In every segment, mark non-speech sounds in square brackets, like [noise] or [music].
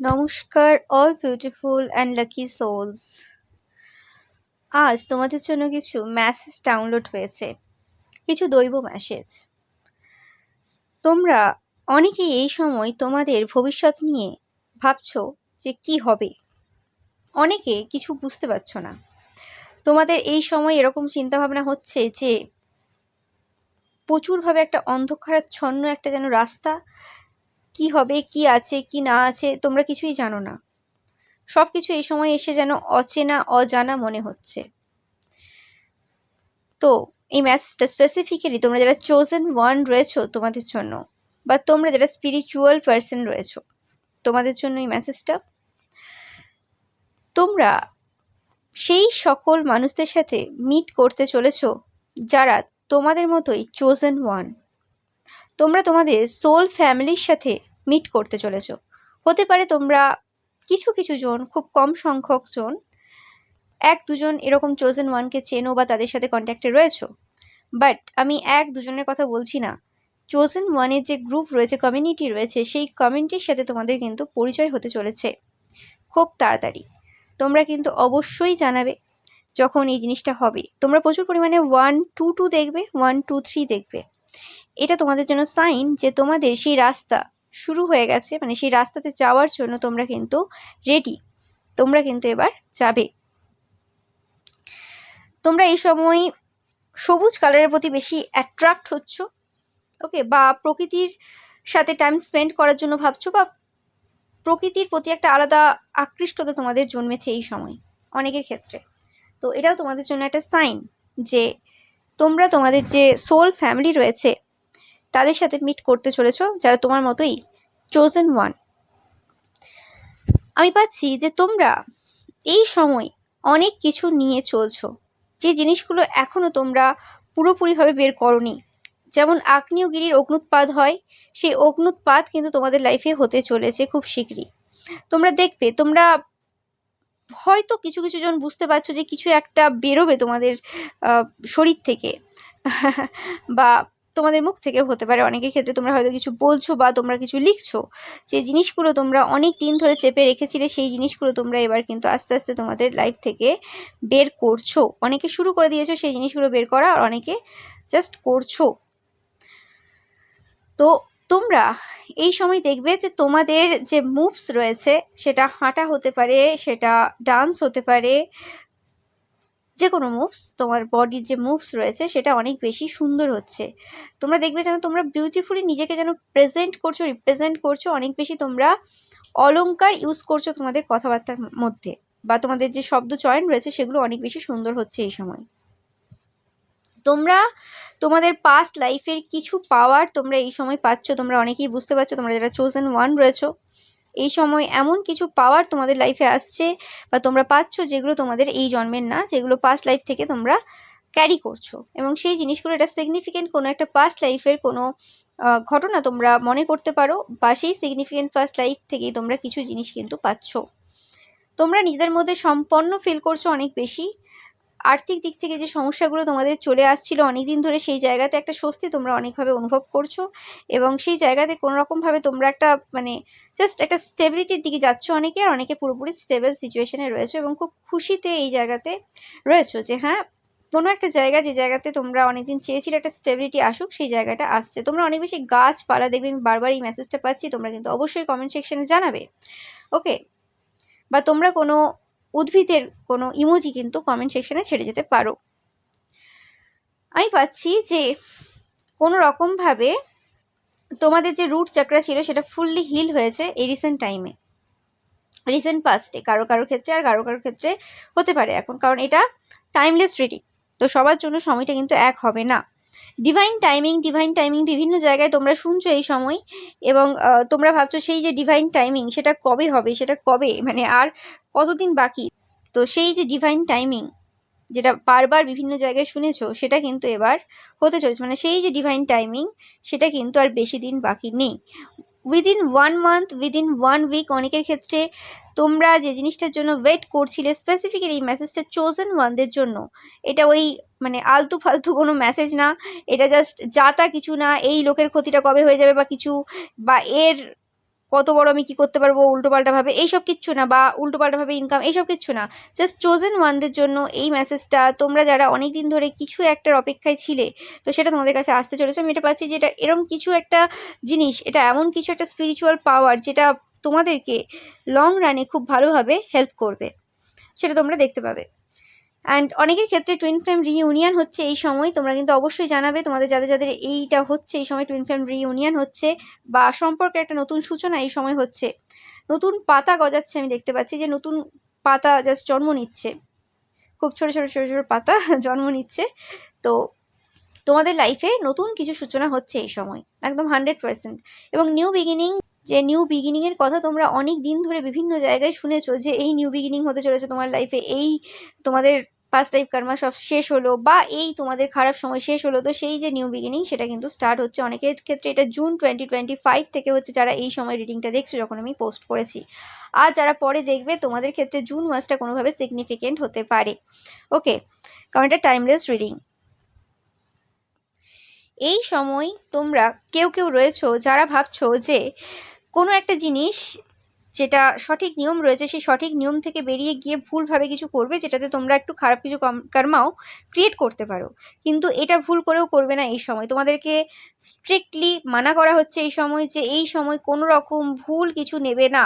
নমস্কার all beautiful and lucky souls আজ তোমাদের জন্য কিছু মেসেজ ডাউনলোড হয়েছে, কিছু দৈব মেসেজ তোমরা অনেকেই এই সময় তোমাদের ভবিষ্যৎ নিয়ে ভাবছ যে কি হবে। অনেকে কিছু বুঝতে পারছ না। তোমাদের এই সময় এরকম চিন্তাভাবনা হচ্ছে যে প্রচুরভাবে একটা অন্ধকারাচ্ছন্ন একটা যেন রাস্তা কি হবে, কি আছে, কি না আছে, তোমরা কিছুই জানো না। সব কিছু এই সময় এসে যেন অচেনা, অজানা মনে হচ্ছে। তো, এই ম্যাসেজটা স্পেসিফিক্যালি তোমরা যারা চোজেন ওয়ান রয়েছো তোমাদের জন্য, বা তোমরা যারা স্পিরিচুয়াল পার্সন রয়েছো, তোমাদের জন্য এই মেসেজটা তোমরা সেই সকল মানুষদের সাথে মিট করতে চলেছ যারা তোমাদের মতোই চোজেন ওয়ান তোমরা তোমাদের সোল ফ্যামিলির সাথে মিট করতে চলেছ। হতে পারে তোমরা কিছু কিছু জন, খুব কম সংখ্যক জন, এক দুজন এরকম চোজেন ওয়ানকে চেনো বা তাদের সাথে কন্ট্যাক্টে রয়েছো। বাট আমি এক দুজনের কথা বলছি না। চোজেন ওয়ানের যে গ্রুপ রয়েছে কমিউনিটি রয়েছে, সেই কমিউনিটির সাথে তোমাদের কিন্তু পরিচয় হতে চলেছে। খুব তাড়াতাড়ি। তোমরা কিন্তু অবশ্যই জানাবে যখন এই জিনিসটা হবে। তোমরা প্রচুর পরিমাণে ওয়ান টু টু দেখবে ওয়ান টু থ্রি দেখবে। এটা তোমাদের জন্য সাইন যে তোমাদের সেই রাস্তা শুরু হয়ে গেছে। মানে সেই রাস্তাতে যাওয়ার জন্য তোমরা কিন্তু রেডি তোমরা কিন্তু এবার যাবে। তোমরা এই সময় সবুজ কালারের প্রতি বেশি অ্যাট্রাক্ট হচ্ছ। ওকে বা প্রকৃতির সাথে টাইম স্পেন্ড করার জন্য ভাবছ বা প্রকৃতির প্রতি একটা আলাদা আকৃষ্টতা তোমাদের জন্মেছে এই সময়, অনেকের ক্ষেত্রে। তো এটাও তোমাদের জন্য একটা সাইন যে তোমরা তোমাদের যে সোল ফ্যামিলি রয়েছে তাদের সাথে মিট করতে চলেছ, যারা তোমার মতোই চোজেন ওয়ান আমি পাচ্ছি যে তোমরা এই সময় অনেক কিছু নিয়ে চলছো। যে জিনিসগুলো এখনও তোমরা পুরোপুরিভাবে বের করনি। যেমন আগ্নেয়গিরির অগ্নুৎপাত হয়, সেই অগ্নুৎপাত কিন্তু তোমাদের লাইফে হতে চলেছে খুব শীঘ্রই। তোমরা দেখবে, তোমরা হয়তো কিছু কিছু জন বুঝতে পারছ যে কিছু একটা বেরোবে তোমাদের শরীর থেকে। [laughs] বা তোমাদের মুখ থেকেও হতে পারে। অনেকের ক্ষেত্রে তোমরা হয়তো কিছু বলছো বা তোমরা কিছু লিখছো। যে জিনিসগুলো তোমরা অনেক দিন ধরে চেপে রেখেছিলে, সেই জিনিসগুলো তোমরা এবার কিন্তু আস্তে আস্তে তোমাদের লাইফ থেকে বের করছ। অনেকে শুরু করে দিয়েছ সেই জিনিসগুলো বের করা আর অনেকে জাস্ট করছ। তো তোমরা এই সময় দেখবে যে তোমাদের যে মুভস রয়েছে, সেটা হাঁটা হতে পারে, সেটা ডান্স হতে পারে যে কোনো মুভস তোমার বডির যে মুভস রয়েছে, সেটা অনেক বেশি সুন্দর হচ্ছে। তোমরা দেখবে যেন তোমরা বিউটিফুলি নিজেকে যেন প্রেজেন্ট করছ রিপ্রেজেন্ট করছ, অনেক বেশি তোমরা অলঙ্কার ইউজ করছ তোমাদের কথাবার্তার মধ্যে বা তোমাদের যে শব্দ চয়ন রয়েছে, সেগুলো অনেক বেশি সুন্দর হচ্ছে এই সময়। তোমরা তোমাদের পাস্ট লাইফের কিছু পাওয়ার তোমরা এই সময় পাচ্ছ, তোমরা অনেকেই বুঝতে পারছ, তোমরা যারা চোজেন ওয়ান রয়েছো এই সময় এমন কিছু পাওয়ার তোমাদের লাইফে আসছে বা তোমরা পাচ্ছ যেগুলো তোমাদের এই জন্মের না, যেগুলো পাস্ট লাইফ থেকে তোমরা ক্যারি করছ। এবং সেই জিনিসগুলো এটা সিগনিফিকেন্ট কোনো একটা পাস্ট লাইফের কোনো ঘটনা তোমরা মনে করতে পারো বা সেই সিগনিফিকেন্ট ফার্স্ট লাইফ থেকেই তোমরা কিছু জিনিস কিন্তু পাচ্ছ। তোমরা নিজেদের মধ্যে সম্পন্ন ফিল করছ অনেক বেশি। আর্থিক দিক থেকে যে সমস্যাগুলো তোমাদের চলে আসছিল অনেকদিন ধরে সেই জায়গাতে একটা স্বস্তি তোমরা অনেকভাবে অনুভব করছ এবং সেই জায়গাতে কোনো রকমভাবে তোমরা একটা মানে জাস্ট একটা স্টেবিলিটির দিকে যাচ্ছ অনেকে আর অনেকে পুরোপুরি স্টেবল সিচুয়েশনে রয়েছে এবং খুব খুশিতে এই জায়গাতে রয়েছো যে হ্যাঁ কোনো একটা জায়গা যে জায়গাতে তোমরা অনেকদিন চেয়েছিলে একটা স্টেবিলিটি আসুক সেই জায়গাটা আসছে। তোমরা অনেক বেশি গাছপালা দেখবে, আমি বারবার এই মেসেজটা পাচ্ছি, তোমরা কিন্তু অবশ্যই কমেন্ট সেকশনে জানাবে। ওকে বা তোমরা কোনো উদ্ভিদের কোনো ইমোজি কিন্তু কমেন্ট সেকশনে ছেড়ে যেতে পারো। আমি পাচ্ছি যে কোনো রকমভাবে তোমাদের যে রুট চাকরা ছিল সেটা ফুললি হিল হয়েছে এই রিসেন্ট টাইমে রিসেন্ট পাস্টে কারও কারও ক্ষেত্রে আর কারও কারও ক্ষেত্রে হতে পারে এখন। কারণ এটা টাইমলেস রিডিং তো সবার জন্য সময়টা কিন্তু এক হবে না। ডিভাইন টাইমিং ডিভাইন টাইমিং বিভিন্ন জায়গায় তোমরা শুনছো এই সময় এবং তোমরা ভাবছ সেই যে ডিভাইন টাইমিং সেটা কবে হবে, সেটা কবে? মানে আর কতদিন বাকি? তো সেই যে ডিভাইন টাইমিং যেটা বারবার বিভিন্ন জায়গায় শুনেছো, সেটা কিন্তু এবার হতে চলেছে। মানে সেই যে ডিভাইন টাইমিং সেটা কিন্তু আর বেশি দিন বাকি নেই। Within one month within one week অনেকের ক্ষেত্রে তোমরা যে জিনিসটার জন্য ওয়েট করছিলে স্পেসিফিক্যালি এই মেসেজটা চোজেন ওয়ানদের জন্য, এটা ওই মানে আলতু ফালতু কোনো মেসেজ না। এটা জাস্ট যা তা কিছু না, এই লোকের ক্ষতিটা কবে হয়ে যাবে বা কিছু, বা এর কত বড় আমি কি করতে পারব উল্টোপাল্টাভাবে এইসব কিচ্ছু না, বা উল্টোপাল্টাভাবে ইনকাম এইসব কিচ্ছু না। জাস্ট চোজেন ওয়ানদের জন্য এই মেসেজটা তোমরা যারা অনেক দিন ধরে কিছু একটার অপেক্ষায় ছিলে, তো সেটা তোমাদের কাছে আসতে চলেছে। আমি এটা পাচ্ছি যে এটা এরম কিছু একটা জিনিস, এটা এমন কিছু একটা স্পিরিচুয়াল পাওয়ার যেটা তোমাদেরকে লং রানে খুব ভালোভাবে হেল্প করবে। সেটা তোমরা দেখতে পাবে। অ্যান্ড অনেকের ক্ষেত্রে টুইন ফ্লেম রিইউনিয়ন হচ্ছে এই সময়। তোমরা কিন্তু অবশ্যই জানাবে, তোমাদের যাদের যাদের এইটা হচ্ছে এই সময় টুইন ফ্লেম রিইউনিয়ন হচ্ছে বা সম্পর্কের একটা নতুন সূচনা এই সময় হচ্ছে। নতুন পাতা গজাচ্ছে, আমি দেখতে পাচ্ছি যে নতুন পাতা জাস্ট জন্ম নিচ্ছে। খুব ছোটো ছোটো ছোটো ছোটো পাতা [laughs] জন্ম নিচ্ছে। তো তোমাদের লাইফে নতুন কিছু সূচনা হচ্ছে এই সময়, একদম হান্ড্রেড পার্সেন্ট এবং নিউ বিগিনিং যে নিউ বিগিনিংয়ের কথা তোমরা অনেক দিন ধরে বিভিন্ন জায়গায় শুনেছো যে এই নিউ বিগিনিং হতে চলেছে তোমার লাইফে এই তোমাদের পাস্ট লাইফ কর্মা সব শেষ হলো বা এই তোমাদের খারাপ সময় শেষ হলো, তো সেই যে নিউ বিগিনিং সেটা কিন্তু স্টার্ট হচ্ছে। অনেকের ক্ষেত্রে এটা জুন টোয়েন্টি টোয়েন্টি ফাইভ থেকে হচ্ছে যারা এই সময় রিডিংটা দেখছ যখন আমি পোস্ট করেছি। আর যারা পরে দেখবে, তোমাদের ক্ষেত্রে জুন মাসটা কোনোভাবে সিগনিফিকেন্ট হতে পারে। ওকে কারণ এটা টাইমলেস রিডিং এই সময় তোমরা কেউ কেউ রয়েছো যারা ভাবছ যে কোনো একটা জিনিস যেটা সঠিক নিয়ম রয়েছে, সেই সঠিক নিয়ম থেকে বেরিয়ে গিয়ে ভুলভাবে কিছু করবে, যেটাতে তোমরা একটু খারাপ কিছু কর্মাও ক্রিয়েট করতে পারো। কিন্তু এটা ভুল করেও করবে না এই সময়। তোমাদেরকে স্ট্রিক্টলি মানা করা হচ্ছে এই সময় যে এই সময় কোনো রকম ভুল কিছু নেবে না।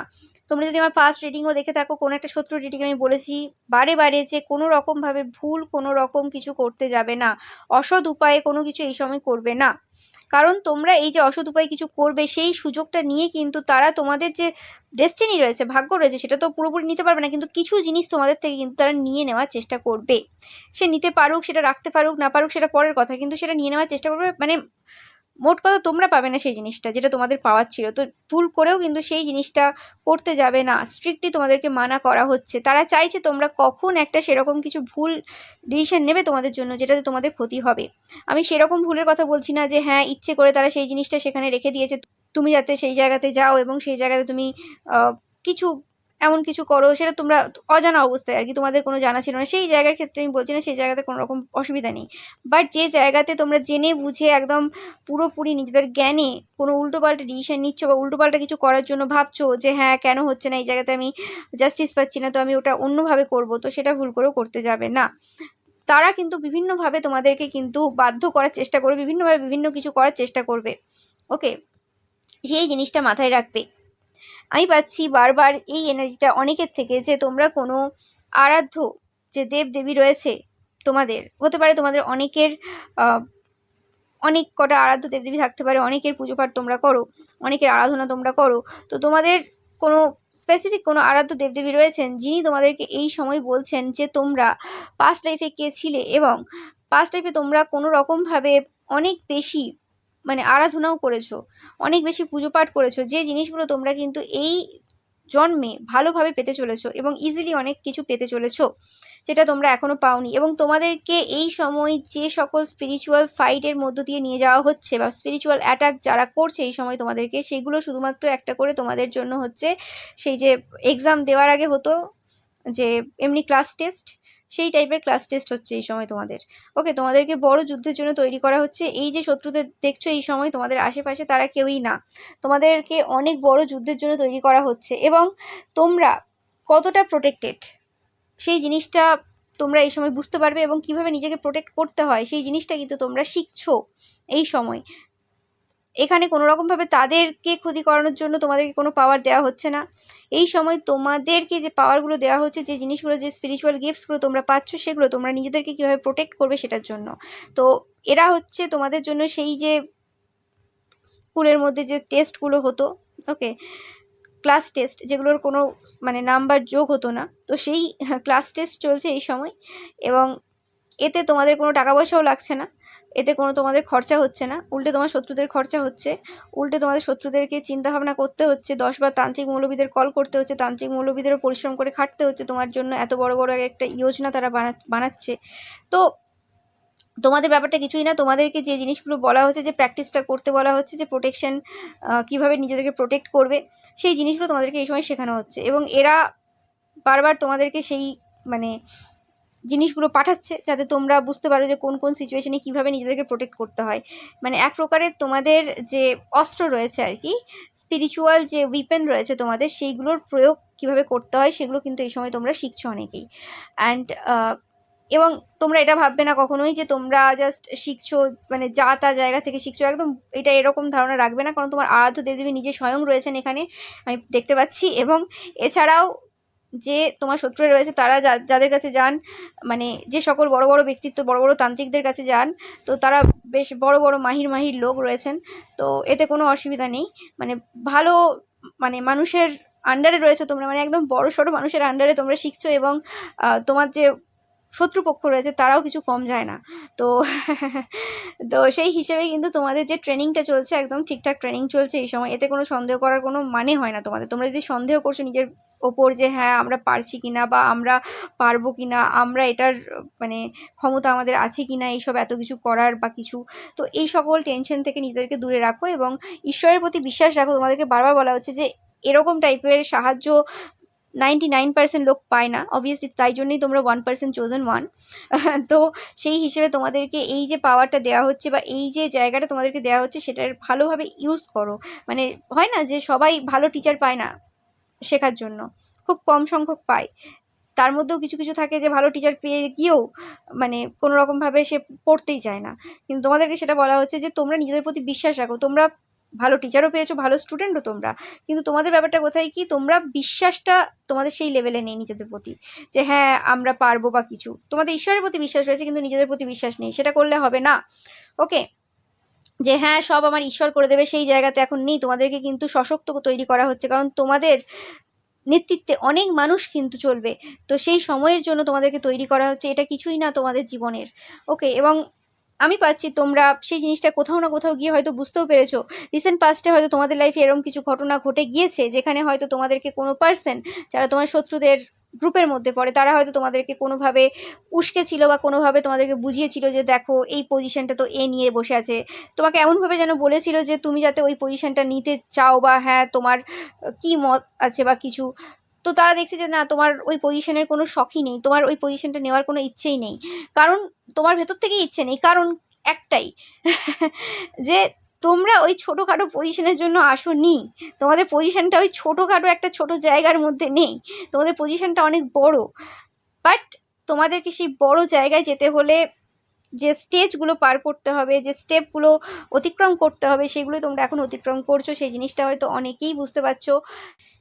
তোমরা যদি আমার ফার্স্ট রিডিংও দেখে থাকো, কোনো একটা শত্রু রিডিং আমি বলেছি বারে বারে যে কোনো রকমভাবে ভুল কোনো রকম কিছু করতে যাবে না। অসৎ উপায়ে কোনো কিছু এই সময় করবে না। কারণ তোমরা এই যে অসৎ উপায় কিছু করবে, সেই সুযোগটা নিয়ে কিন্তু তারা তোমাদের যে ডেস্টিনি রয়েছে, ভাগ্য রয়েছে, সেটা তো পুরোপুরি নিতে পারবে না। কিন্তু কিছু জিনিস তোমাদের থেকে কিন্তু তারা নিয়ে নেওয়ার চেষ্টা করবে। সে নিতে পারুক, সেটা রাখতে পারুক, না পারুক, সেটা পরের কথা। কিন্তু সেটা নিয়ে নেওয়ার চেষ্টা করবে মানে মোট কথা তোমরা পাবে না সেই জিনিসটা যেটা তোমাদের পাওয়ার ছিল। তো ভুল করেও কিন্তু সেই জিনিসটা করতে যাবে না। স্ট্রিক্টলি তোমাদেরকে মানা করা হচ্ছে। তারা চাইছে তোমরা কখন একটা সেরকম কিছু ভুল ডিসিশন নেবে তোমাদের জন্য যেটাতে তোমাদের ক্ষতি হবে। আমি সেরকম ভুলের কথা বলছি না যে হ্যাঁ ইচ্ছে করে তারা সেই জিনিসটা সেখানে রেখে দিয়েছে। তুমি যাতে সেই জায়গাতে যাও এবং সেই জায়গাতে তুমি কিছু এমন কিছু করো, সেটা তোমরা অজানা অবস্থায় আর কি, তোমাদের কোনো জানা ছিল না। সেই জায়গার ক্ষেত্রে আমি বলছি না, সেই জায়গাতে কোনো রকম অসুবিধা নেই। বাট যে জায়গাতে তোমরা জেনে বুঝে একদম পুরোপুরি নিজেদের জ্ঞানে কোনো উল্টোপাল্টা ডিসিশন নিচ্ছ বা উল্টোপাল্টা কিছু করার জন্য ভাবছ যে হ্যাঁ কেন হচ্ছে না, এই জায়গাতে আমি জাস্টিস পাচ্ছি না, তো আমি ওটা অন্যভাবে করব তো সেটা ভুল করেও করতে যাবে না। তারা কিন্তু বিভিন্নভাবে তোমাদেরকে কিন্তু বাধ্য করার চেষ্টা করবে, বিভিন্নভাবে বিভিন্ন কিছু করার চেষ্টা করবে। ওকে সেই জিনিসটা মাথায় রাখবে। আমি পাচ্ছি বারবার এই এনার্জিটা অনেকের থেকে যে তোমরা কোনো আরাধ্য যে দেব দেবী রয়েছে তোমাদের, হতে পারে তোমাদের অনেকের অনেক কটা আরাধ্য দেবদেবী থাকতে পারে, অনেকের পুজো পাঠ তোমরা করো, অনেকের আরাধনা তোমরা করো, তো তোমাদের কোনো স্পেসিফিক কোনো আরাধ্য দেবদেবী রয়েছেন যিনি তোমাদেরকে এই সময় বলছেন যে তোমরা পাস্ট লাইফে কে ছিলে এবং পাস্ট লাইফে তোমরা কোনো রকমভাবে অনেক বেশি মানে আরাধনাও করেছ, অনেক বেশি পুজো পাঠ করেছ, যে জিনিসগুলো তোমরা কিন্তু এই জন্মে ভালোভাবে পেতে চলেছো এবং ইজিলি অনেক কিছু পেতে চলেছো, যেটা তোমরা এখনও পাওনি এবং তোমাদেরকে এই সময় যে সকল স্পিরিচুয়াল ফাইটের মধ্য দিয়ে নিয়ে যাওয়া হচ্ছে বা স্পিরিচুয়াল অ্যাটাক যারা করছে এই সময় তোমাদেরকে, সেগুলো শুধুমাত্র একটা করে তোমাদের জন্য হচ্ছে সেই যে এক্সাম দেওয়ার আগে হতো, যে এমনি ক্লাস টেস্ট সেই টাইপের ক্লাস টেস্ট হচ্ছে এই সময় তোমাদের। ওকে তোমাদেরকে বড় যুদ্ধের জন্য তৈরি করা হচ্ছে। এই যে শত্রুদের দেখছ এই সময় তোমাদের আশেপাশে তারা কেউই না। তোমাদেরকে অনেক বড় যুদ্ধের জন্য তৈরি করা হচ্ছে এবং তোমরা কতটা প্রোটেক্টেড সেই জিনিসটা তোমরা এই সময় বুঝতে পারবে এবং কীভাবে নিজেকে প্রোটেক্ট করতে হয়, সেই জিনিসটা কিন্তু তোমরা শিখছো এই সময়। এখানে কোনো রকমভাবে তাদেরকে ক্ষতি করানোর জন্য তোমাদেরকে কোনো পাওয়ার দেওয়া হচ্ছে না। এই সময় তোমাদেরকে যে পাওয়ারগুলো দেওয়া হচ্ছে, যে জিনিসগুলো, যে স্পিরিচুয়াল গিফটসগুলো তোমরা পাচ্ছ, সেগুলো তোমরা নিজেদেরকে কীভাবে প্রোটেক্ট করবে সেটার জন্য। তো এরা হচ্ছে তোমাদের জন্য সেই যে স্কুলের মধ্যে যে টেস্টগুলো হতো ওকে ক্লাস টেস্ট যেগুলোর কোনো মানে নাম্বার যোগ হতো না। তো সেই ক্লাস টেস্ট চলছে এই সময় এবং এতে তোমাদের কোনো টাকা পয়সাও লাগছে না। এতে কোনো তোমাদের খরচা হচ্ছে না। উল্টে তোমার শত্রুদের খরচা হচ্ছে। উল্টে তোমাদের শত্রুদেরকে চিন্তাভাবনা করতে হচ্ছে। দশবার তান্ত্রিক মৌলবীদের কল করতে হচ্ছে। তান্ত্রিক মৌলবীদেরও পরিশ্রম করে খাটতে হচ্ছে। তোমার জন্য এত বড় বড় একটা যোজনা তারা বানা, বানাচ্ছে। তো তোমাদের ব্যাপারটা কিছুই না। তোমাদেরকে যে জিনিসগুলো বলা হচ্ছে, যে প্র্যাকটিসটা করতে বলা হচ্ছে, যে প্রোটেকশন কীভাবে নিজেদেরকে প্রোটেক্ট করবে, সেই জিনিসগুলো তোমাদেরকে এই সময় শেখানো হচ্ছে। এবং এরা বারবার তোমাদেরকে সেই মানে জিনিসগুলো পাঠাচ্ছে যাতে তোমরা বুঝতে পারো যে কোন কোন সিচুয়েশনে কীভাবে নিজেদেরকে প্রোটেক্ট করতে হয়। মানে এক প্রকারের তোমাদের যে অস্ত্র রয়েছে আর কি স্পিরিচুয়াল যে উইপেন রয়েছে তোমাদের, সেইগুলোর প্রয়োগ কীভাবে করতে হয় সেগুলো কিন্তু এই সময় তোমরা শিখছো অনেকেই। অ্যান্ড এবং তোমরা এটা ভাববে না কখনোই যে তোমরা জাস্ট শিখছো মানে যা তা জায়গা থেকে শিখছো, একদম এটা এরকম ধারণা রাখবে না, কারণ তোমার আরাধ্য দেবদেবী নিজে স্বয়ং রয়েছেন এখানে, আমি দেখতে পাচ্ছি। এবং এছাড়াও যে তোমার শত্রুরা রয়েছে তারা যাদের কাছে যান মানে যে সকল বড় বড় ব্যক্তিত্ব, বড় বড় তান্ত্রিকদের কাছে যান, তো তারা বেশ বড় বড় মাহির মাহির লোক রয়েছেন। তো এতে কোনো অসুবিধা নেই। মানে ভালো মানে মানুষের আন্ডারে রয়েছে তোমরা মানে একদম বড় সড়ো মানুষের আন্ডারে তোমরা শিখছো এবং তোমার যে শত্রুপক্ষ রয়েছে তারাও কিছু কম যায় না। তো [laughs] তো সেই হিসেবে কিন্তু তোমাদের যে ট্রেনিংটা চলছে, একদম ঠিকঠাক ট্রেনিং চলছে এই সময়, এতে কোনো সন্দেহ করার কোনো মানে হয় না তোমাদের। তোমরা যদি সন্দেহ করছ নিজের ওপর যে হ্যাঁ আমরা পারছি কিনা বা আমরা পারব কিনা, আমরা এটার মানে ক্ষমতা আমাদের আছে কিনা, এইসব এত কিছু করার বা কিছু। তো এই সকল টেনশন থেকে নিজেদেরকে দূরে রাখো এবং ঈশ্বরের প্রতি বিশ্বাস রাখো। তোমাদেরকে বারবার বলা হচ্ছে যে, এরকম টাইপের সাহায্য নাইনটি নাইন পার্সেন্ট লোক পায় না। অবভিয়াসলি তাই জন্যই তোমরা ওয়ান পার্সেন্ট চোজেন ওয়ান তো সেই হিসেবে তোমাদেরকে এই যে পাওয়ারটা দেওয়া হচ্ছে বা এই যে জায়গাটা তোমাদেরকে দেওয়া হচ্ছে, সেটার ভালোভাবে ইউজ করো। মানে হয় না যে, সবাই ভালো টিচার পায় না। শেখার জন্য। খুব কম সংখ্যক পায়। তার মধ্যেও কিছু কিছু থাকে যে ভালো টিচার পেয়ে গিয়েও মানে কোনো রকমভাবে সে পড়তেই চায় না। কিন্তু তোমাদেরকে সেটা বলা হচ্ছে যে তোমরা নিজেদের প্রতি বিশ্বাস রাখো। তোমরা ভালো টিচারও পেয়েছ, ভালো স্টুডেন্টও তোমরা। কিন্তু তোমাদের ব্যাপারটা কোথায় কি? তোমরা বিশ্বাসটা তোমাদের সেই লেভেলে নেই নিজেদের প্রতি। যে হ্যাঁ আমরা পারব বা কিছু। তোমাদের ঈশ্বরের প্রতি বিশ্বাস রয়েছে, কিন্তু নিজেদের প্রতি বিশ্বাস নেই। সেটা করলে হবে না। ওকে যে হ্যাঁ সব আমার ঈশ্বর করে দেবে, সেই জায়গাতে এখন নেই। তোমাদেরকে কিন্তু সশক্ত তৈরি করা হচ্ছে, কারণ তোমাদের নেতৃত্বে অনেক মানুষ কিন্তু চলবে। তো সেই সময়ের জন্য তোমাদেরকে তৈরি করা হচ্ছে, এটা কিছুই না তোমাদের জীবনের। ওকে এবং আমি পাচ্ছি তোমরা সেই জিনিসটা কোথাও না কোথাও গিয়ে হয়তো বুঝতেও পেরেছ। রিসেন্ট পাস্টে হয়তো তোমাদের লাইফে এরকম কিছু ঘটনা ঘটে গিয়েছে, যেখানে হয়তো তোমাদেরকে কোনো পার্সন যারা তোমার শত্রুদের গ্রুপের মধ্যে পড়ে, তারা হয়তো তোমাদেরকে কোনোভাবে উস্কে ছিল বা কোনোভাবে তোমাদেরকে বুঝিয়েছিল যে দেখো এই পজিশনটা তো এ নিয়ে বসে আছে। তোমাকে এমনভাবে যেন বলেছিল যে তুমি যাতে ওই পজিশনটা নিতে চাও বা হ্যাঁ তোমার কি মত আছে বা কিছু। তো তারা দেখছে যে না, তোমার ওই পজিশনের কোনো শখই নেই, তোমার ওই পজিশনটা নেওয়ার কোনো ইচ্ছেই নেই। কারণ তোমার ভেতর থেকেই ইচ্ছে নেই, কারণ একটাই, যে তোমরা ওই ছোটোখাটো পজিশনের জন্য আসোনি। তোমাদের পজিশনটা ওই ছোটোখাটো একটা ছোট জায়গার মধ্যে নেই। তোমাদের পজিশনটা অনেক বড়। বাট তোমাদেরকে সেই বড় জায়গায় যেতে হলে যে স্টেজগুলো পার করতে হবে, যে স্টেপগুলো অতিক্রম করতে হবে, সেগুলো তোমরা এখন অতিক্রম করছ। সেই জিনিসটা হয়তো অনেকেই বুঝতে পারছ।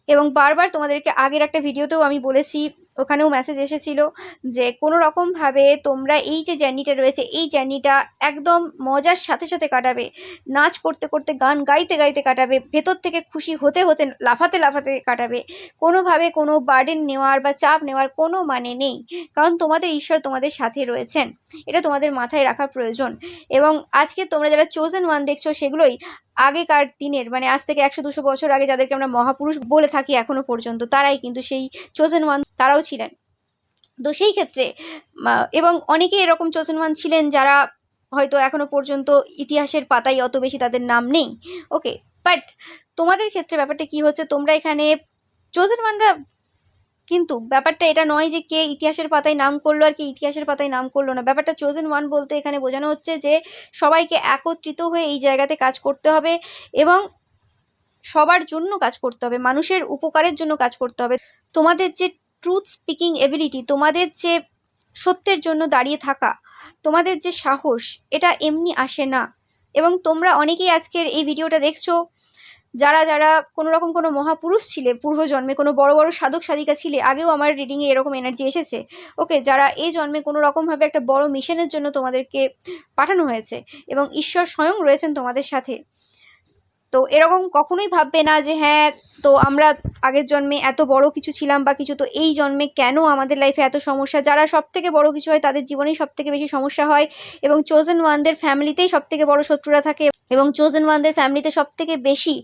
এবং বারবার তোমাদেরকে আগের একটা ভিডিওতেও আমি বলেছি ওখানেও মেসেজ এসেছিল যে কোনো রকমভাবে তোমরা এই যে জার্নিটা রয়েছে, এই জার্নিটা একদম মজার সাথে সাথে কাটাবে। নাচ করতে করতে, গান গাইতে গাইতে কাটাবে, ভেতর থেকে খুশি হতে হতে, লাফাতে লাফাতে কাটাবে। কোনোভাবে কোনো বার্ডেন নেওয়ার বা চাপ নেওয়ার কোনো মানে নেই, কারণ তোমাদের ঈশ্বর তোমাদের সাথে রয়েছেন। এটা তোমাদের মাথায় রাখা প্রয়োজন। এবং আজকে তোমরা যারা চোজেন ওয়ান দেখছ, সেগুলোই আগেকার দিনের মানে আজ থেকে একশো দুশো বছর আগে যাদেরকে আমরা মহাপুরুষ বলে থাকি এখনও পর্যন্ত, তারাই কিন্তু সেই চোজেন ওয়ান তারাও ছিলেন। তো সেই ক্ষেত্রে এবং অনেকেই এরকম চোজেন ওয়ান ছিলেন যারা হয়তো এখনও পর্যন্ত ইতিহাসের পাতায় অত বেশি তাদের নাম নেই। ওকে বাট তোমাদের ক্ষেত্রে ব্যাপারটা কি হচ্ছে? তোমরা এখানে চোজেন ওয়ানরা কিন্তু ব্যাপারটা এটা নয় যে কে ইতিহাসের পাতায় নাম করল আর কে ইতিহাসের পাতায় নাম করল না। ব্যাপারটা চোজেন ওয়ান বলতে এখানে বোঝানো হচ্ছে যে সবাইকে একত্রিত হয়ে এই জায়গাতে কাজ করতে হবে এবং সবার জন্য কাজ করতে হবে, মানুষের উপকারের জন্য কাজ করতে হবে। তোমাদের যে ট্রুথ স্পিকিং এবিলিটি তোমাদের যে সত্যের জন্য দাঁড়িয়ে থাকা, তোমাদের যে সাহস, এটা এমনি আসে না। এবং তোমরা অনেকেই আজকের এই ভিডিওটা দেখছ যারা যারা কোনো রকম কোনো মহাপুরুষ ছিলে, পূর্বজন্মে কোনো বড় বড় সাধক, সাধিকা ছিলে, আগেও আমার রিডিংয়ে এরকম এনার্জি এসেছে। ওকে যারা এই জন্মে কোনো রকমভাবে একটা বড় মিশনের জন্য তোমাদেরকে পাঠানো হয়েছে এবং ঈশ্বর স্বয়ং রয়েছেন তোমাদের সাথে। তো এরকম কখনোই ভাববে না যে হ্যাঁ তো আমরা আগের জন্মে এত বড় কিছু ছিলাম বা কিছু, তো এই জন্মে কেন আমাদের লাইফে এত সমস্যা? যারা সব থেকে বড় কিছু হয় তাদের জীবনেই সব থেকে বেশি সমস্যা হয় এবং চোজেন ওয়ানদের ফ্যামিলিতেই সব থেকে বড় শত্রুরা থাকে এবং চোজেন ওয়ানদের ফ্যামিলিতে সব থেকে বেশি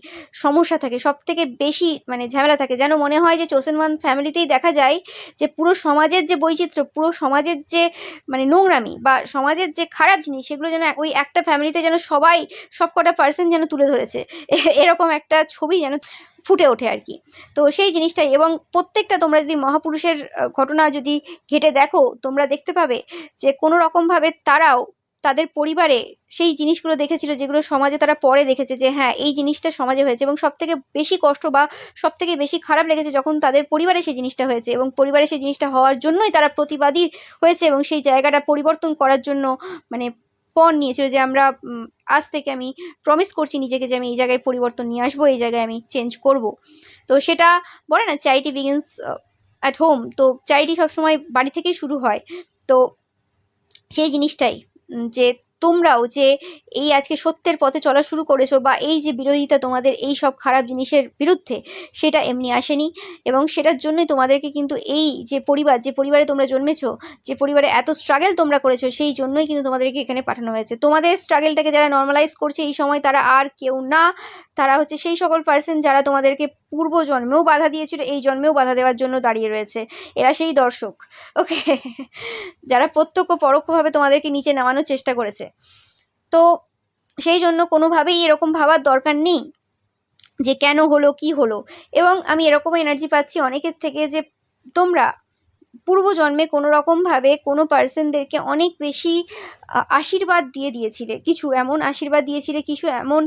সমস্যা থাকে সব থেকে বেশি মানে ঝামেলা থাকে। যেন মনে হয় যে চোজেন ওয়ান ফ্যামিলিতেই দেখা যায় যে পুরো সমাজের যে বৈচিত্র্য, পুরো সমাজের যে মানে নোংরামি বা সমাজের যে খারাপ জিনিস, সেগুলো যেন ওই একটা ফ্যামিলিতে যেন সবাই সব কটা পার্সেন্ট যেন তুলে ধরেছে। [laughs] এরকম একটা ছবি যেন ফুটে ওঠে আর কি। তো সেই জিনিসটাই এবং প্রত্যেকটা তোমরা যদি মহাপুরুষের ঘটনা যদি ঘেটে দেখো, তোমরা দেখতে পাবে যে কোনো রকমভাবে তারাও তাদের পরিবারে সেই জিনিসগুলো দেখেছিল যেগুলো সমাজে তারা পরে দেখেছে যে হ্যাঁ এই জিনিসটা সমাজে হয়েছে এবং সব থেকে বেশি কষ্ট বা সব থেকে বেশি খারাপ লেগেছে যখন তাদের পরিবারে সেই জিনিসটা হয়েছে এবং পরিবারে সেই জিনিসটা হওয়ার জন্যই তারা প্রতিবাদী হয়েছে এবং সেই জায়গাটা পরিবর্তন করার জন্য মানে পণ নিয়েছিল যে আমরা আজ থেকে আমি প্রমিস করছি নিজেকে যে আমি এই জায়গায় পরিবর্তন নিয়ে আসব, এই জায়গায় আমি চেঞ্জ করব। তো সেটা বলে না চ্যারিটি বিগিনস অ্যাট হোম তো চ্যারিটি সবসময় বাড়ি থেকেই শুরু হয়। তো সেই জিনিসটাই যে তোমরাও যে এই আজকে সত্যের পথে চলা শুরু করেছ বা এই যে বিরোধিতা তোমাদের এই সব খারাপ জিনিসের বিরুদ্ধে, সেটা এমনি আসেনি এবং সেটার জন্যই তোমাদেরকে কিন্তু এই যে পরিবার, যে পরিবারে তোমরা জন্মেছো, যে পরিবারে এত স্ট্রাগেল তোমরা করেছ, সেই জন্যই কিন্তু তোমাদেরকে এখানে পাঠানো হয়েছে। তোমাদের স্ট্রাগলটাকে যারা নর্মালাইজ করছে, এই সময় তারা আর কেউ না। তারা হচ্ছে সেই সকল পার্সন যারা তোমাদেরকে পূর্ব জন্মেও বাধা দিয়েছিল, এই জন্মেও বাধা দেওয়ার জন্য দাঁড়িয়ে রয়েছে। এরা সেই দর্শক ওকে যারা প্রত্যক্ষ পরোক্ষভাবে তোমাদেরকে নিচে নামানোর চেষ্টা করেছে। তো সেই জন্য কোনোভাবেই এরকম ভাবার দরকার নেই যে কেন হলো, কি হলো। এবং আমি এরকম এনার্জি পাচ্ছি অনেকের থেকে যে তোমরা পূর্বজন্মে কোনো রকমভাবে কোনো পার্সনদেরকে অনেক বেশি আশীর্বাদ দিয়ে দিয়েছিলে। কিছু এমন আশীর্বাদ দিয়েছিলে, কিছু এমন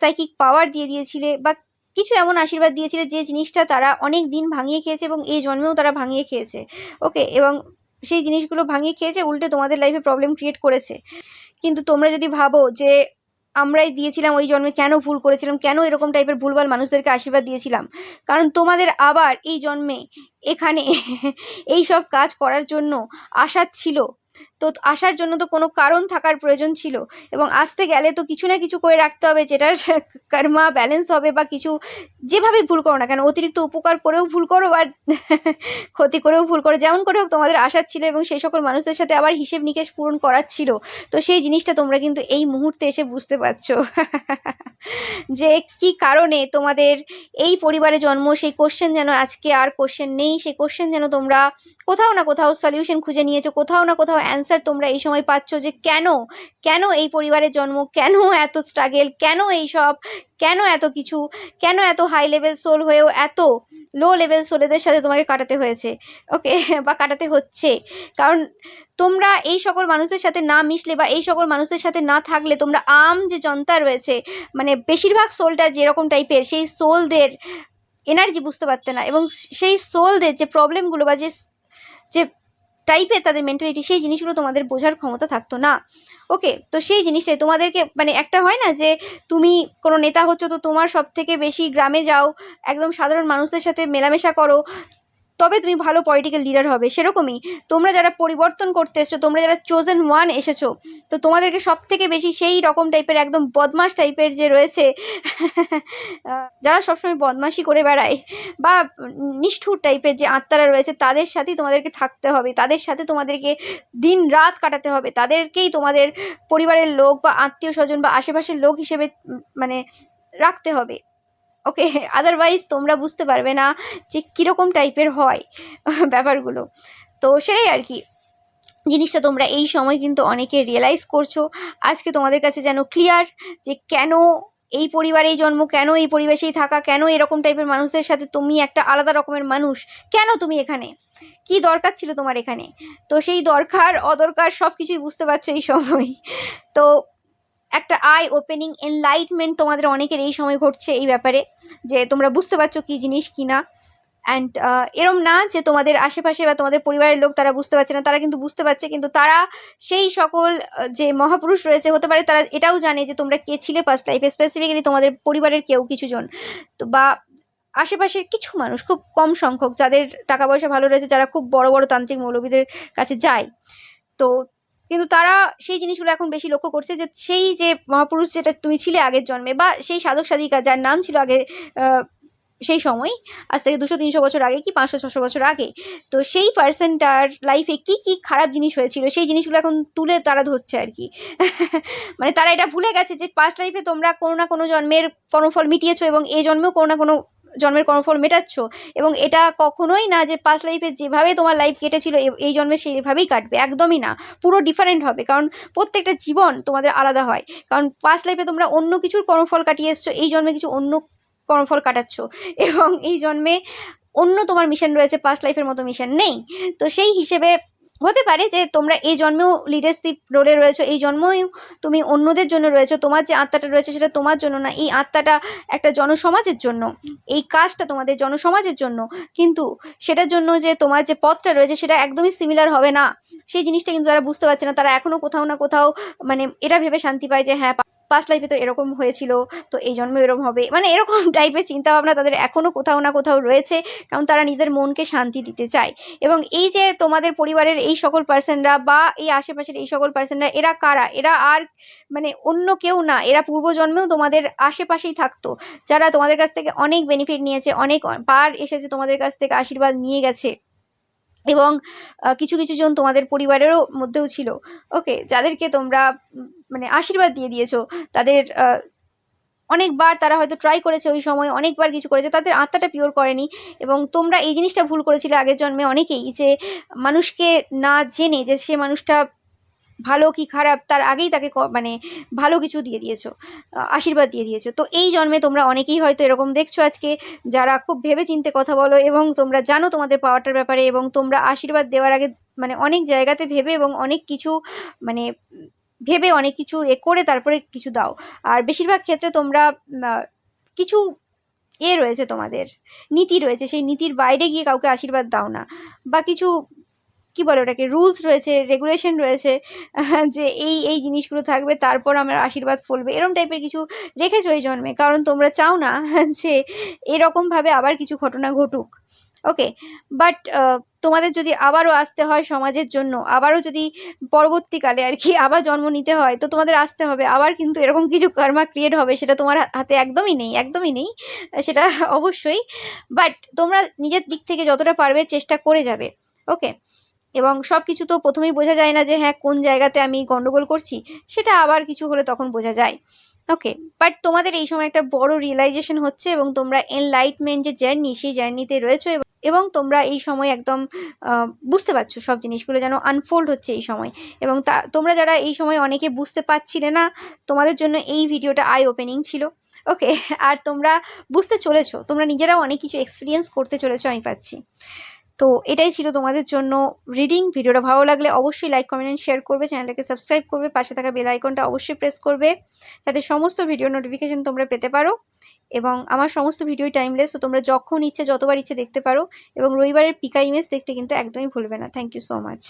সাইকিক পাওয়ার দিয়ে দিয়েছিলে বা কিছু এমন আশীর্বাদ দিয়েছিলে যে জিনিসটা তারা অনেক দিন ভাঙিয়ে খেয়েছে এবং এই জন্মেও তারা ভাঙিয়ে খেয়েছে। ওকে এবং সেই জিনিসগুলো ভাঙিয়ে খেয়েছে উল্টে তোমাদের লাইফে প্রবলেম ক্রিয়েট করেছে। কিন্তু তোমরা যদি ভাবো যে আমরাই দিয়েছিলাম ওই জন্মে কেন ভুল করেছিলাম, কেন এরকম টাইপের ভুলভাল মানুষদেরকে আশীর্বাদ দিয়েছিলাম? কারণ তোমাদের আবার এই জন্মে এখানে [laughs] এই সব কাজ করার জন্য আশা ছিল। তো আসার জন্য তো কোনো কারণ থাকার প্রয়োজন ছিল এবং আসতে গেলে তো কিছু না কিছু করে রাখতে হবে যেটার কর্মা ব্যালেন্স হবে বা কিছু যেভাবে ভুল করো না কেন, অতিরিক্ত উপকার করেও ভুল করো বা [laughs] ক্ষতি করেও ভুল করো, যেমন করে হোক তোমাদের আসার ছিল এবং সেই সকল মানুষদের সাথে আবার হিসেব নিকেশ পূরণ করার ছিল। তো সেই জিনিসটা তোমরা কিন্তু এই মুহূর্তে এসে বুঝতে পারছ [laughs] যে কি কারণে তোমাদের এই পরিবারে জন্ম, সেই কোশ্চেন যেন আজকে আর কোশ্চেন নেই, সেই কোশ্চেন যেন তোমরা কোথাও না কোথাও সলিউশন খুঁজে নিয়েছো, কোথাও না কোথাও অ্যান্সার তোমরা এই সময় পাচ্ছ যে কেন? কেন এই পরিবারের জন্ম? কেন এত স্ট্রাগেল কেন এই সব? কেন এত কিছু? কেন এত হাই লেভেল সোল হয়েও এত লো লেভেল সোলেদের সাথে তোমাকে কাটাতে হয়েছে? ওকে [laughs] বা কাটাতে হচ্ছে। কারণ তোমরা এই সকল মানুষদের সাথে না মিশলে বা এই সকল মানুষদের সাথে না থাকলে তোমরা আম যে জনতা রয়েছে মানে বেশিরভাগ সোলটা যেরকম টাইপের সেই সোলদের এনার্জি বুঝতে পারতে না এবং সেই সোলদের যে প্রবলেমগুলো বা যে যে টাইপের তাদের মেন্টালিটি সেই জিনিসগুলো তোমাদের বোঝার ক্ষমতা থাকতো না। ওকে তো সেই জিনিসটাই তোমাদেরকে মানে একটা হয় না যে তুমি কোনো নেতা হচ্ছ তো তোমার সব থেকে বেশি গ্রামে যাও, একদম সাধারণ মানুষদের সাথে মেলামেশা করো তবে তুমি ভালো পলিটিক্যাল লিডার হবে। সেরকমই তোমরা যারা পরিবর্তন করতে এসছো, তোমরা যারা চোজেন ওয়ান এসেছ, তো তোমাদেরকে সব থেকে বেশি সেই রকম টাইপের একদম বদমাস টাইপের যে রয়েছে যারা সবসময় বদমাশি করে বেড়ায় বা নিষ্ঠুর টাইপের যে আত্মারা রয়েছে, তাদের সাথেই তোমাদেরকে থাকতে হবে। তাদের সাথে তোমাদেরকে দিন রাত কাটাতে হবে। তাদেরকেই তোমাদের পরিবারের লোক বা আত্মীয় স্বজন বা আশেপাশের লোক হিসেবে মানে রাখতে হবে। ওকে আদারওয়াইজ তোমরা বুঝতে পারবে না যে কীরকম টাইপের হয় ব্যাপারগুলো। তো সেটাই আর কি। জিনিসটা তোমরা এই সময় কিন্তু অনেকে রিয়েলাইজ করছ। আজকে তোমাদের কাছে যেন ক্লিয়ার যে কেন এই পরিবারেই জন্ম, কেন এই পরিবেশেই থাকা, কেন এরকম টাইপের মানুষদের সাথে তুমি একটা আলাদা রকমের মানুষ, কেন তুমি এখানে? কি দরকার ছিল তোমার এখানে? তো সেই দরকার, অদরকার সব কিছুই বুঝতে পারছ এই সময়। তো একটা আই ওপেনিং এনলাইটমেন্ট তোমাদের অনেকের এই সময় ঘটছে এই ব্যাপারে, যে তোমরা বুঝতে পারছ কী জিনিস, কি না। অ্যান্ড এরম না যে তোমাদের আশেপাশে বা তোমাদের পরিবারের লোক তারা বুঝতে পারছে না, তারা কিন্তু বুঝতে পারছে, কিন্তু তারা সেই সকল যে মহাপুরুষ রয়েছে হতে পারে, তারা এটাও জানে যে তোমরা কে ছিলে ফার্স্ট লাইফে স্পেসিফিক্যালি তোমাদের পরিবারের কেউ কিছু জন তো বা আশেপাশের কিছু মানুষ, খুব কম সংখ্যক, যাদের টাকা পয়সা ভালো রয়েছে, যারা খুব বড় বড় তান্ত্রিক মৌলবীদের কাছে যায়। তো কিন্তু তারা সেই জিনিসগুলো এখন বেশি লক্ষ্য করছে যে সেই যে মহাপুরুষ যেটা তুমি ছিলে আগের জন্মে বা সেই সাধক সাধিকা যার নাম ছিল আগে সেই সময়, আজ থেকে দুশো তিনশো বছর আগে কি পাঁচশো ছশো বছর আগে। তো সেই পার্সনটার লাইফে কি কি খারাপ জিনিস হয়েছিল সেই জিনিসগুলো এখন তুলে তারা ধরছে আর কি। [laughs] মানে তারা এটা ভুলে গেছে যে পাস্ট লাইফে তোমরা কোনো না কোনো জন্মের কর্মফল মিটিয়েছো এবং এই জন্মেও কোনো না কোনো জন্মের কর্মফল মেটাচ্ছ এবং এটা কখনোই না যে পাস্ট লাইফে যেভাবে তোমার লাইফ কেটেছিল এই জন্মে সেইভাবেই কাটবে, একদমই না। পুরো ডিফারেন্ট হবে, কারণ প্রত্যেকটা জীবন তোমাদের আলাদা হয়। কারণ পাস্ট লাইফে তোমরা অন্য কিছুর কর্মফল কাটিয়ে এসছো, এই জন্মে কিছু অন্য কর্মফল কাটাচ্ছ এবং এই জন্মে অন্য তোমার মিশন রয়েছে পাস্ট লাইফের মতো মিশন নেই। তো সেই হিসেবে হতে পারে যে তোমরা এই জন্মেও লিডারশিপ রোলে রয়েছো, এই জন্মেও তুমি অন্যদের জন্য রয়েছে, তোমার যে আত্মাটা রয়েছে সেটা তোমার জন্য না, এই আত্মাটা একটা জনসমাজের জন্য, এই কাজটা তোমাদের জনসমাজের জন্য, কিন্তু সেটার জন্য যে তোমার যে পথটা রয়েছে সেটা একদমই সিমিলার হবে না। সেই জিনিসটা কিন্তু তারা বুঝতে পারছে না, তারা এখনও কোথাও না কোথাও মানে এটা ভেবে শান্তি পায় যে হ্যাঁ পাস্ট লাইফে তো এরকম হয়েছিল, তো এই জন্মে এরকম হবে। মানে এরকম [laughs] টাইপের চিন্তাভাবনা তাদের এখনও কোথাও না কোথাও রয়েছে, কারণ তারা নিজেদের মনকে শান্তি দিতে চায়। এবং এই যে তোমাদের পরিবারের এই সকল পার্সনরা বা এই আশেপাশের এই সকল পার্সনরা এরা কারা? এরা আর মানে অন্য কেউ না, এরা পূর্বজন্মেও তোমাদের আশেপাশেই থাকতো, যারা তোমাদের কাছ থেকে অনেক বেনিফিট নিয়েছে, অনেক পার এসেছে তোমাদের কাছ থেকে আশীর্বাদ নিয়ে গেছে। এবং কিছু কিছু জন তোমাদের পরিবারেরও মধ্যেও ছিল। ওকে যাদেরকে তোমরা মানে আশীর্বাদ দিয়ে দিয়েছ। তাদের অনেকবার তারা হয়তো ট্রাই করেছে ওই সময়, অনেকবার কিছু করেছে, তাদের আত্মাটা পিওর করেনি। এবং তোমরা এই জিনিসটা ভুল করেছিলে আগের জন্মে অনেকেই, যে মানুষকে না জেনে যে সে মানুষটা ভালো কি খারাপ, তার আগেই তাকে মানে ভালো কিছু দিয়ে দিয়েছ আশীর্বাদ দিয়ে দিয়েছ। তো এই জন্মে তোমরা অনেকেই হয়তো এরকম দেখছ আজকে, যারা খুব ভেবে চিন্তে কথা বলো এবং তোমরা জানো তোমাদের পাওয়ারটার ব্যাপারে এবং তোমরা আশীর্বাদ দেওয়ার আগে মানে অনেক জায়গাতে ভেবে এবং অনেক কিছু মানে ভেবে অনেক কিছু এ করে তারপরে কিছু দাও। আর বেশিরভাগ ক্ষেত্রে তোমরা কিছু এ রয়েছে তোমাদের, নীতি রয়েছে। সেই নীতির বাইরে গিয়ে কাউকে আশীর্বাদ দাও না। বা কিছু কি বলে ওটাকে রুলস রয়েছে রেগুলেশন রয়েছে, [laughs] যে এই এই জিনিসগুলো থাকবে, তারপর আমার আশীর্বাদ ফলবে, এরম টাইপের কিছু রেখেছো এই জন্মে? কারণ তোমরা চাও না [laughs] যে এরকমভাবে আবার কিছু ঘটনা ঘটুক। ওকে বাট তোমাদের যদি আবারও আসতে হয় সমাজের জন্য, আবারও যদি পরবর্তীকালে আর কি [laughs] আবার জন্ম নিতে হয়, তো তোমাদের আসতে হবে। আবার কিন্তু এরকম কিছু কর্মা ক্রিয়েট হবে, সেটা তোমার হাতে একদমই নেই একদমই নেই, সেটা অবশ্যই। বাট তোমরা নিজের দিক থেকে যতটা পারবে চেষ্টা করে যাবে। ওকে এবং সব কিছু তো প্রথমেই বোঝা যায় না যে হ্যাঁ কোন জায়গাতে আমি গন্ডগোল করছি, সেটা আবার কিছু হলে তখন বোঝা যায়। ওকে বাট তোমাদের এই সময় একটা বড় রিয়েলাইজেশন হচ্ছে এবং তোমরা এনলাইটমেন্ট যে জার্নি সেই জার্নিতে রয়েছো এবং তোমরা এই সময় একদম বুঝতে পারছ সব জিনিসগুলো যেন আনফোল্ড হচ্ছে এই সময়। এবং তা, তোমরা যারা এই সময় অনেকে বুঝতে পারছিলে না, তোমাদের জন্য এই ভিডিওটা আই ওপেনিং ছিল। ওকে আর তোমরা বুঝতে চলেছো, তোমরা নিজেরাও অনেক কিছু এক্সপিরিয়েন্স করতে চলেছো আমি পাচ্ছি। তো এটাই ছিল তোমাদের জন্য রিডিং ভিডিওটা। ভালো লাগলে অবশ্যই লাইক কমেন্ট শেয়ার করবে। চ্যানেলটাকে সাবস্ক্রাইব করবে। পাশে থাকা বেল আইকনটা অবশ্যই প্রেস করবে। যাতে সমস্ত ভিডিও নোটিফিকেশন তোমরা পেতে পারো। এবং আমার সমস্ত ভিডিওই টাইমলেস তো তোমরা যখন ইচ্ছে, যতবার ইচ্ছে দেখতে পারো। এবং রবিবারের পিকা ইমেজ দেখতে কিন্তু একদমই ভুলবে না। Thank you so much